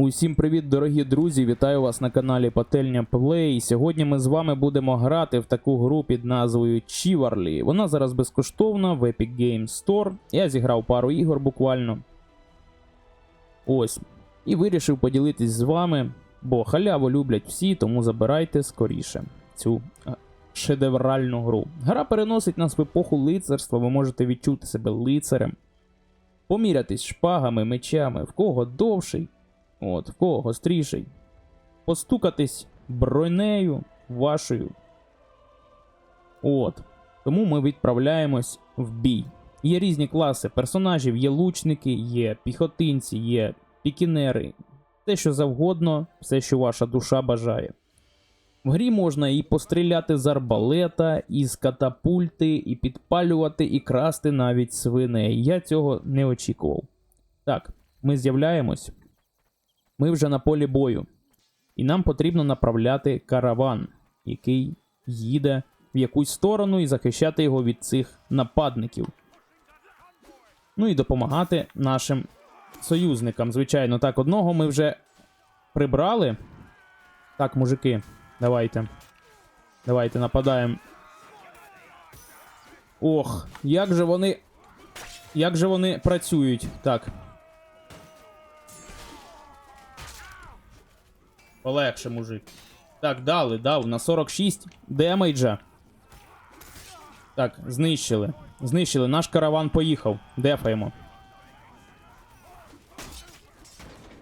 Усім привіт, дорогі друзі! Вітаю вас на каналі Пательня Play. Сьогодні ми з вами будемо грати в таку гру під назвою Chivalry. Вона зараз безкоштовна в Epic Games Store. Я зіграв пару ігор буквально. Ось. І вирішив поділитись з вами, бо халяву люблять всі, тому забирайте скоріше цю е, шедевральну гру. Гра переносить нас в епоху лицарства, ви можете відчути себе лицарем. Помірятись шпагами, мечами, в кого довший, от, в кого гостріший. Постукатись бронею вашою. От. Тому ми відправляємось в бій. Є різні класи персонажів, є лучники, є піхотинці, є пікінери. Все, що завгодно, все, що ваша душа бажає. В грі можна і постріляти з арбалета, і з катапульти, і підпалювати, і красти навіть свиней. Я цього не очікував. Так, ми з'являємось. Ми вже на полі бою. І нам потрібно направляти караван, який їде в якусь сторону і захищати його від цих нападників. Ну і допомагати нашим союзникам. Звичайно, так, одного ми вже прибрали. Так, мужики, давайте. Давайте нападаємо. Ох, як же вони. Як же вони працюють? Так. Полегше, мужик. Так, дали, дав. На 46 демейджа. Так, знищили. Знищили. Наш караван поїхав. Дефаємо.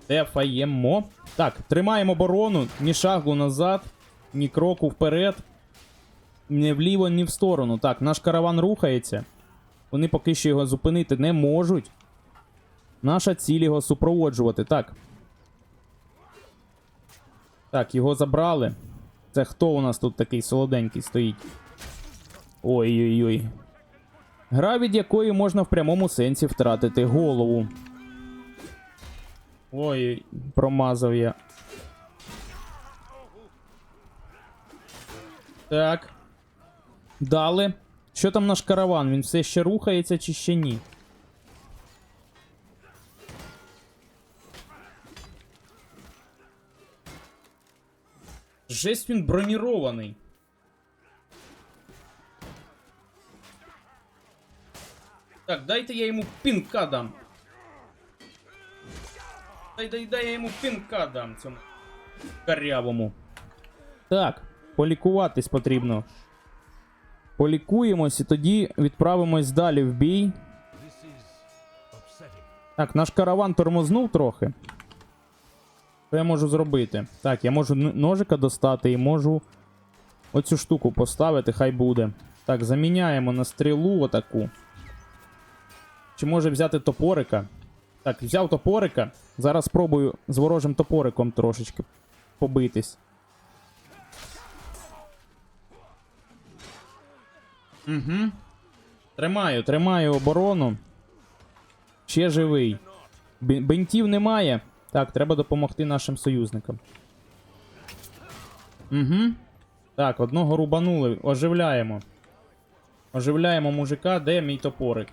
Дефаємо. Так, тримаємо оборону. Ні шагу назад, ні кроку вперед. Ні вліво, ні в сторону. Так, наш караван рухається. Вони поки що його зупинити не можуть. Наша ціль його супроводжувати. Так. Так, його забрали. Це хто у нас тут такий солоденький стоїть? Ой-ой-ой. Гра, від якої можна в прямому сенсі втратити голову. Ой, промазав я. Так. Дали. Що там наш караван? Він все ще рухається чи ще ні? Жесть він бронірований. Так, дайте я йому пінка дам. Дай, дай, дай я йому пінка дам цьому карявому. Так, полікуватись потрібно. Полікуємось і тоді відправимось далі в бій. Так, наш караван тормознув трохи. Що я можу зробити? Так, я можу ножика достати і можу оцю штуку поставити, хай буде. Так, заміняємо на стрілу отаку. Чи може взяти топорика? Так, взяв топорика. Зараз спробую з ворожим топориком трошечки побитись. Угу. Тримаю, тримаю оборону. Ще живий. Бинтів немає. Так, треба допомогти нашим союзникам. Угу. Так, одного рубанули. Оживляємо. Оживляємо мужика, де мій топорик?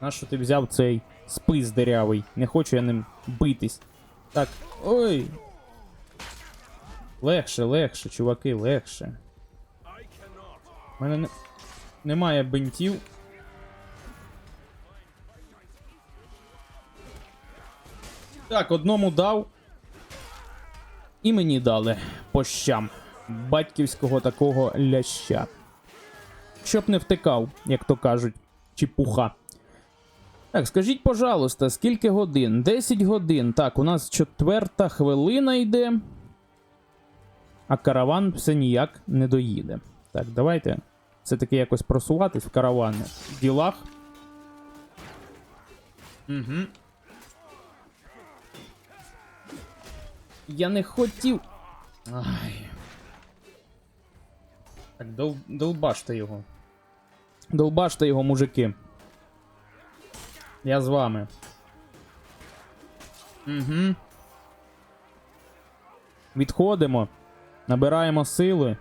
Нащо ти взяв цей спис дирявий? Не хочу я ним битись. Так. Ой. Легше, легше, чуваки, легше. У мене не... немає бинтів. Так, одному дав. І мені дали по щам. Батьківського такого ляща. Щоб не втикав, як то кажуть, чепуха. Так, скажіть, пожалуйста, скільки годин? 10 годин. Так, у нас четверта хвилина йде. А караван все ніяк не доїде. Так, давайте все-таки якось просуватись в каравани. В ділах. Угу. Я не хотів. Ай. Так, дол... долбаште його. Долбаште його, мужики. Я з вами. Угу. Відходимо. Набираємо сили.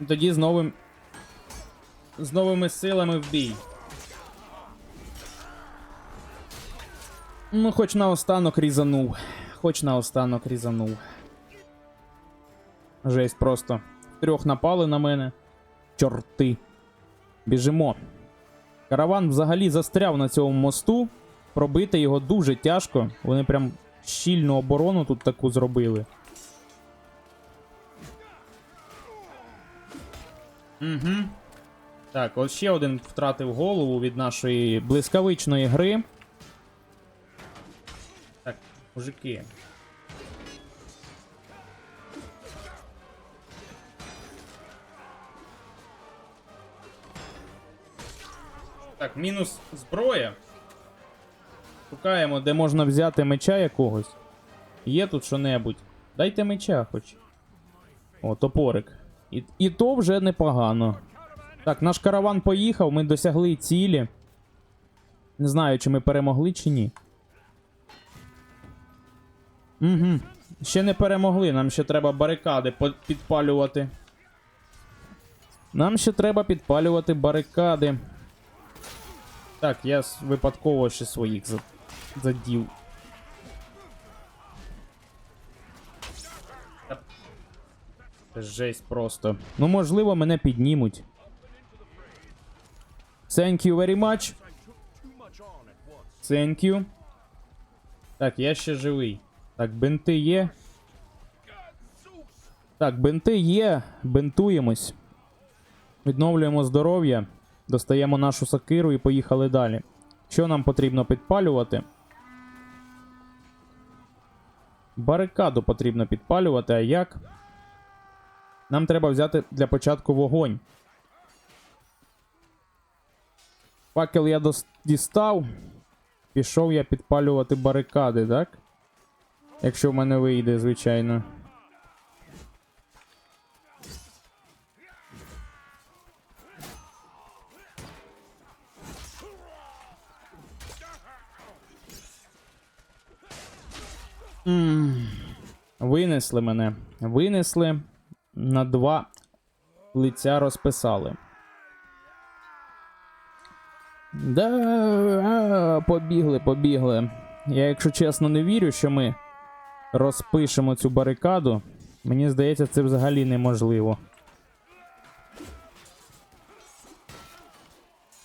І Тоді з новим. З новими силами в бій. Ну, хоч наостанок різанув. Хоч наостанок різанув. Жесть просто. Трьох напали на мене. Чорти. Біжимо. Караван взагалі застряв на цьому мосту. Пробити його дуже тяжко. Вони прям щільну оборону тут таку зробили. Угу. Так, от ще один втратив голову від нашої блискавичної гри. Мужики. Так, мінус зброя. Шукаємо, де можна взяти меча якогось. Є тут що-небудь. Дайте меча хоч. О, топорик. І, і то вже непогано. Так, наш караван поїхав, ми досягли цілі. Не знаю, чи ми перемогли, чи ні. Угу. Ще не перемогли, нам ще треба барикади підпалювати. Нам ще треба підпалювати барикади. Так, я випадково ще своїх задів. Жесть просто. Ну, можливо, мене піднімуть. Thank you very much. Thank you. Так, я ще живий. Так, бинти є. Так, бинти є. Бинтуємось. Відновлюємо здоров'я. Достаємо нашу сокиру і поїхали далі. Що нам потрібно підпалювати? Барикаду потрібно підпалювати, а як? Нам треба взяти для початку вогонь. Факел я дістав. Пішов я підпалювати барикади, так? Якщо в мене вийде, звичайно. М, Винесли мене. Винесли. На два лиця розписали. Да, побігли, побігли. Я, якщо чесно, не вірю, що ми розпишемо цю барикаду. Мені здається, це взагалі неможливо.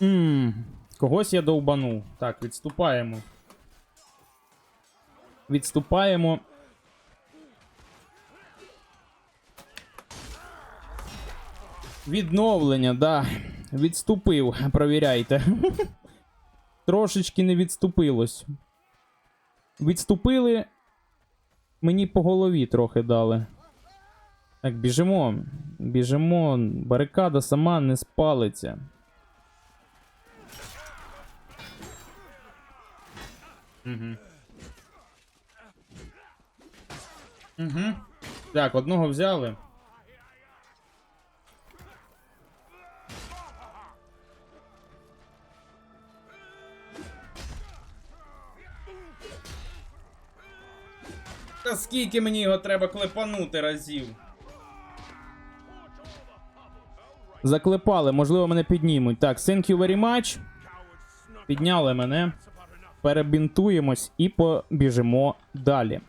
Ммм, когось я довбанув. Так, відступаємо. Відступаємо. Відновлення, да. Відступив, провіряйте. Трошечки не відступилось. Відступили. Мені по голові трохи дали. Так, біжимо. Біжимо. Барикада сама не спалиться. Угу. Угу. Так, одного взяли. Та скільки мені його треба клепанути разів? Заклепали, можливо, мене піднімуть. Так, thank you very much. Підняли мене. Перебінтуємось і побіжимо далі.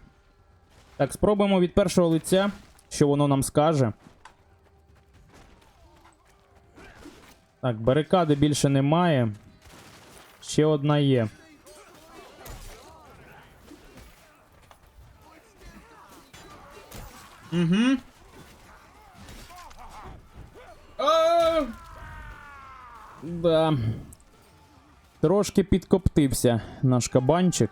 Так, спробуємо від першого лиця, що воно нам скаже. Так, барикади більше немає. Ще одна є. Угу. А! Да. Трошки підкоптився наш кабанчик.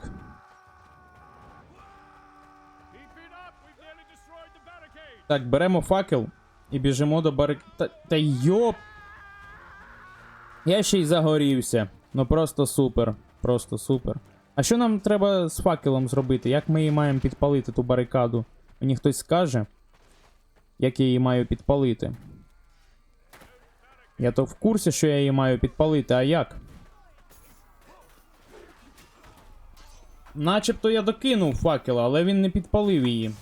Так, беремо факел і біжимо до барик. Та, та йоп. Я ще й загорівся. Ну просто супер. Просто супер. А що нам треба з факелом зробити? Як ми її маємо підпалити ту барикаду? Мені хтось скаже, як я її маю підпалити. Я то в курсі, що я її маю підпалити, а як? Начебто я докинув факела, але він не підпалив її.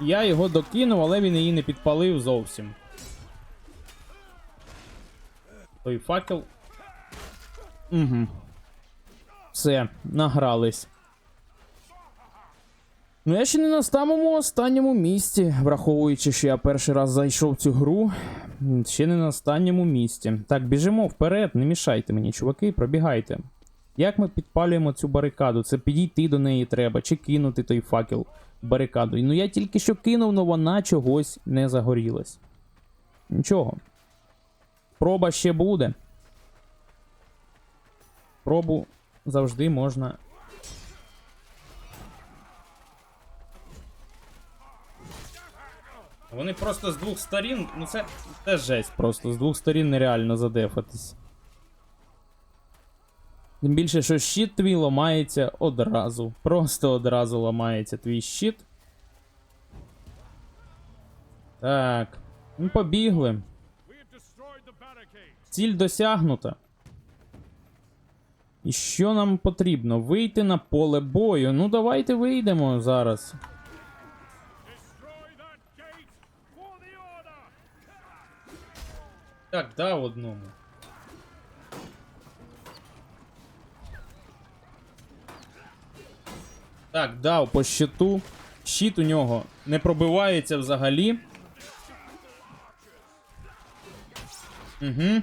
Я його докинув, але він її не підпалив зовсім. Той факел. Угу. Все, награлись. Ну, я ще не на самому останньому місці, враховуючи, що я перший раз зайшов в цю гру. Ще не на останньому місці. Так, біжимо вперед, не мішайте мені, чуваки, пробігайте. Як ми підпалюємо цю барикаду? Це підійти до неї треба, чи кинути той факел барикаду. Ну я тільки що кинув, но вона чогось не загорілась. Нічого. Проба ще буде. Пробу завжди можна. Вони просто з двох сторін, ну це теж жесть просто. З двох сторін нереально задефатись. Тим більше, що щит твій ламається одразу. Просто одразу ламається твій щит. Так. Ну, побігли. Ціль досягнута. І що нам потрібно? Вийти на поле бою. Ну, давайте вийдемо зараз. Так, дав одному. Так, дав по щиту. Щит у нього не пробивається взагалі. Угу.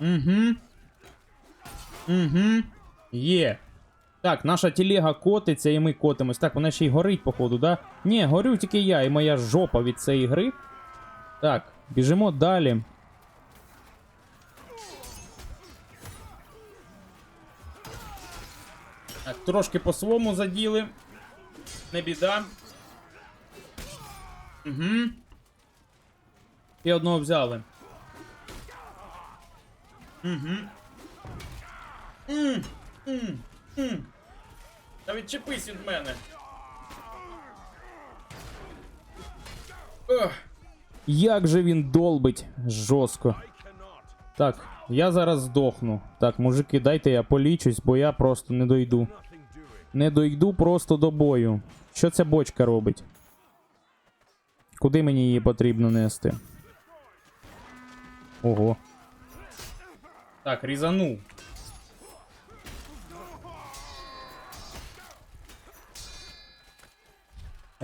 Угу. Угу. Є. Так, наша телега котиться і ми котимось. Так, вона ще й горить, походу, да? Ні, горю тільки я і моя жопа від цієї гри. Так, біжимо далі. Так, трошки по своєму заділи. Не біда. Угу. І одного взяли. Угу. М, м, м. Та відчепись від мене. Ох. Як же він долбить жорстко. Так, я зараз здохну. Так, мужики, дайте я полічусь, бо я просто не дойду. Не дойду просто до бою. Що ця бочка робить? Куди мені її потрібно нести? Ого. Так, різанув.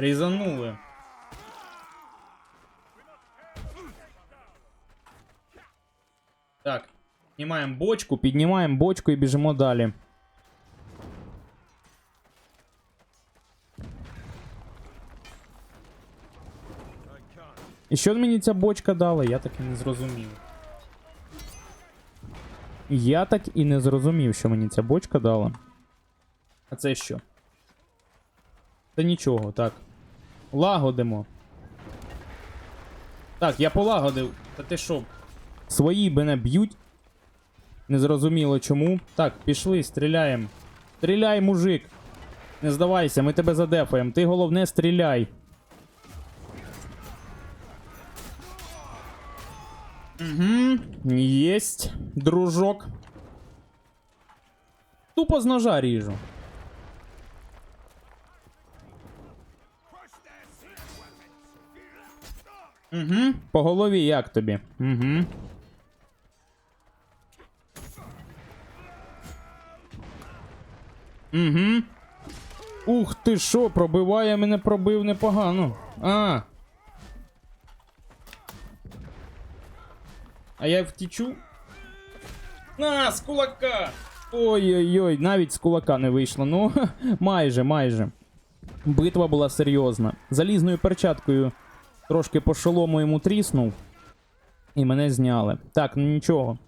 Різанули. Так, піднімаємо бочку, піднімаємо бочку і біжимо далі. І що мені ця бочка дала, я так і не зрозумів. Я так і не зрозумів, що мені ця бочка дала. А це що? Та нічого, так. Лагодимо. Так, я полагодив. Та ти що? Свої мене б'ють. Незрозуміло чому. Так, пішли, стріляємо. Стріляй, мужик. Не здавайся, ми тебе задефаємо. Ти головне стріляй. Угу. Єсть, дружок. Тупо з ножа ріжу. Угу. По голові як тобі? Угу. Угу. Ух ти що, пробиває мене пробив непогано. А. А я втічу. На, з кулака! Ой-ой-ой, навіть з кулака не вийшло. Ну, майже, майже. Битва була серйозна. Залізною перчаткою трошки по шолому йому тріснув. І мене зняли. Так, ну нічого.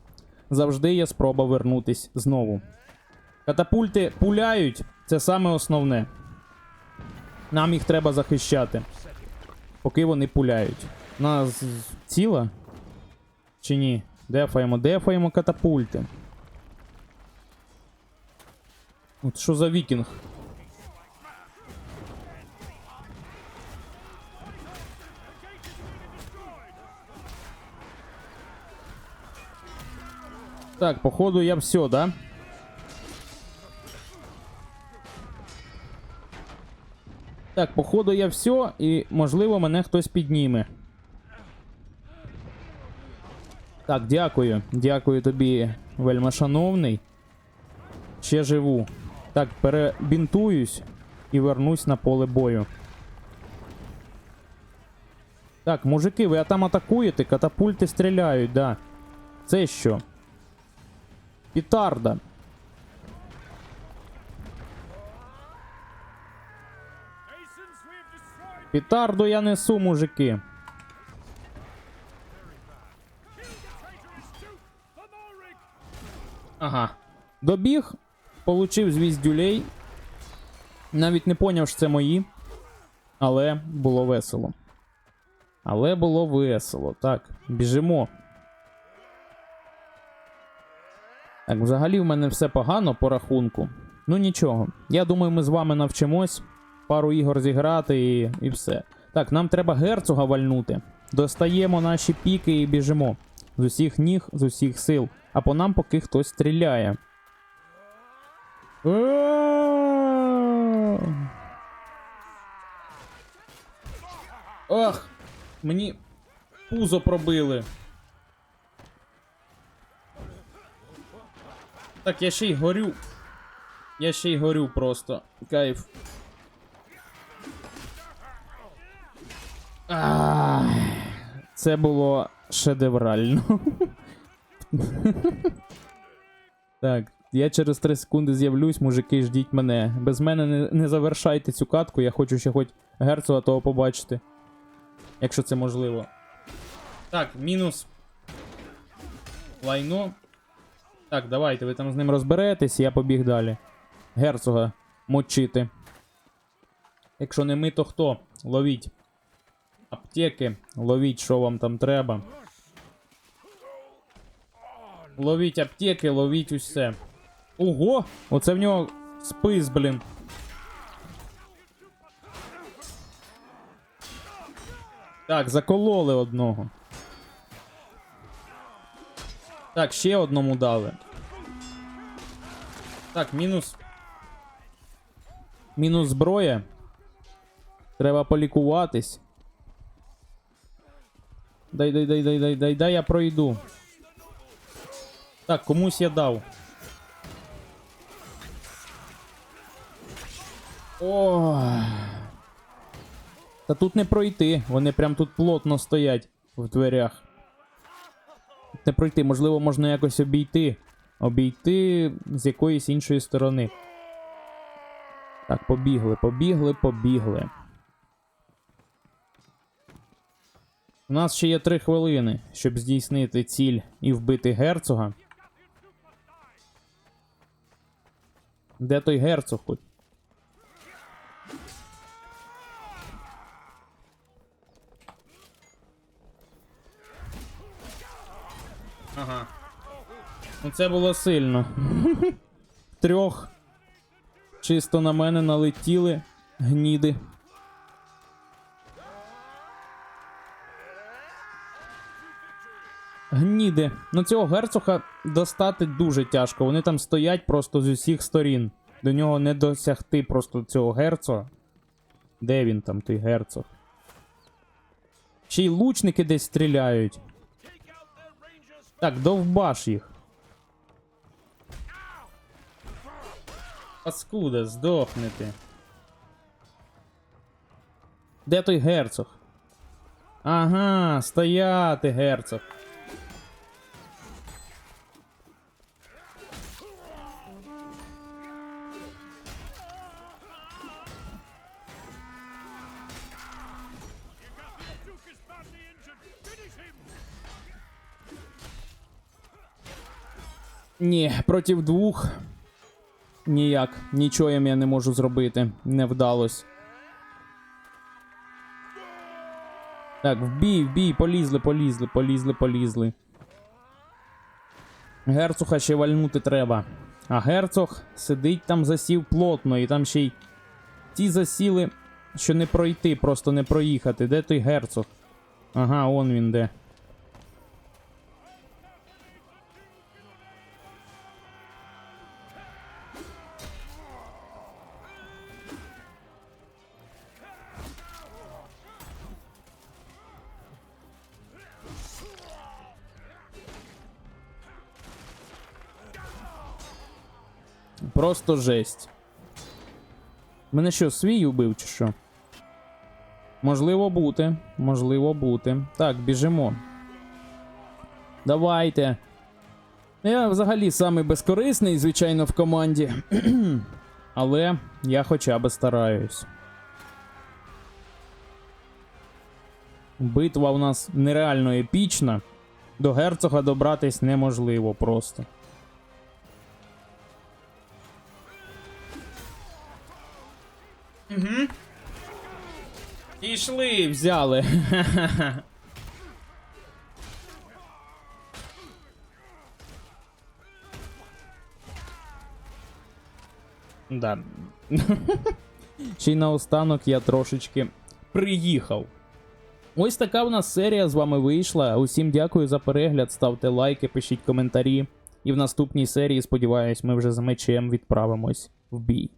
Завжди є спроба вернутись знову. Катапульти пуляють, це саме основне. Нам їх треба захищати. Поки вони пуляють. Нас ціла? Чи ні? Дефаємо, дефаємо катапульти. От що за вікінг? Так, походу я все, да? Так, походу я все, і можливо мене хтось підніме. Так, дякую. Дякую тобі, вельмишановний. Ще живу. Так, перебінтуюсь і вернусь на поле бою. Так, мужики, ви там атакуєте, катапульти стріляють, да. Це що? Пітарда. Пітарду я несу, мужики. Ага. Добіг, получив звіздюлей. Навіть не поняв, що це мої. Але було весело. Але було весело. Так, біжимо. Так, взагалі в мене все погано по рахунку. Ну нічого. Я думаю, ми з вами навчимось пару ігор зіграти і, і все. Так, нам треба герцога вальнути. Достаємо наші піки і біжимо. З усіх ніг, з усіх сил. А по нам поки хтось стріляє. Ах! Мені пузо пробили. Так, я ще й горю. Я ще й горю просто. Кайф. Ах, це було шедеврально. Так, я через 3 секунди з'явлюсь, мужики, ждіть мене. Без мене не, не завершайте цю катку, я хочу ще хоч герцога того побачити. Якщо це можливо. Так, мінус. Лайно. Так, давайте, ви там з ним розберетесь, я побіг далі. Герцога мочити. Якщо не ми, то хто? Ловіть. Аптеки, ловіть, що вам там треба. Ловіть аптеки, ловіть усе. Ого! Оце в нього спис, блін. Так, закололи одного. Так, ще одному дали. Так, мінус. Мінус зброя. Треба полікуватись. Дай, дай, дай, дай, дай, дай, дай, я пройду. Так, комусь я дав. О. Та тут не пройти. Вони прям тут плотно стоять в дверях. Не пройти, можливо, можна якось обійти. Обійти з якоїсь іншої сторони. Так, побігли, побігли, побігли. У нас ще є три хвилини, щоб здійснити ціль і вбити герцога. Де той герцог хоч? Це було сильно. Трьох. Чисто на мене налетіли гніди. Гніди. Ну цього герцога достати дуже тяжко. Вони там стоять просто з усіх сторін. До нього не досягти просто цього герцога. Де він там, той герцог? Ще й лучники десь стріляють. Так, довбаш їх. Паскуда, здохнете. Де той герцог? Ага, стояти, герцог. Ні, проти двох. Ніяк. Нічого їм я не можу зробити. Не вдалось. Так, в бій, в бій, полізли, полізли, полізли, полізли. Герцога ще вальнути треба. А герцог сидить там засів плотно, і там ще й ті засіли, що не пройти, просто не проїхати. Де той герцог? Ага, он він де. Просто жесть. Мене що, свій убив чи що? Можливо бути. Можливо бути. Так, біжимо. Давайте. Я взагалі самий безкорисний, звичайно, в команді. Але я хоча б стараюсь. Битва у нас нереально епічна. До герцога добратись неможливо просто. Пішли, взяли. Да. Ще й наостанок я трошечки приїхав. Ось така в нас серія з вами вийшла. Усім дякую за перегляд. Ставте лайки, пишіть коментарі. І в наступній серії, сподіваюсь, ми вже з мечем відправимось в бій.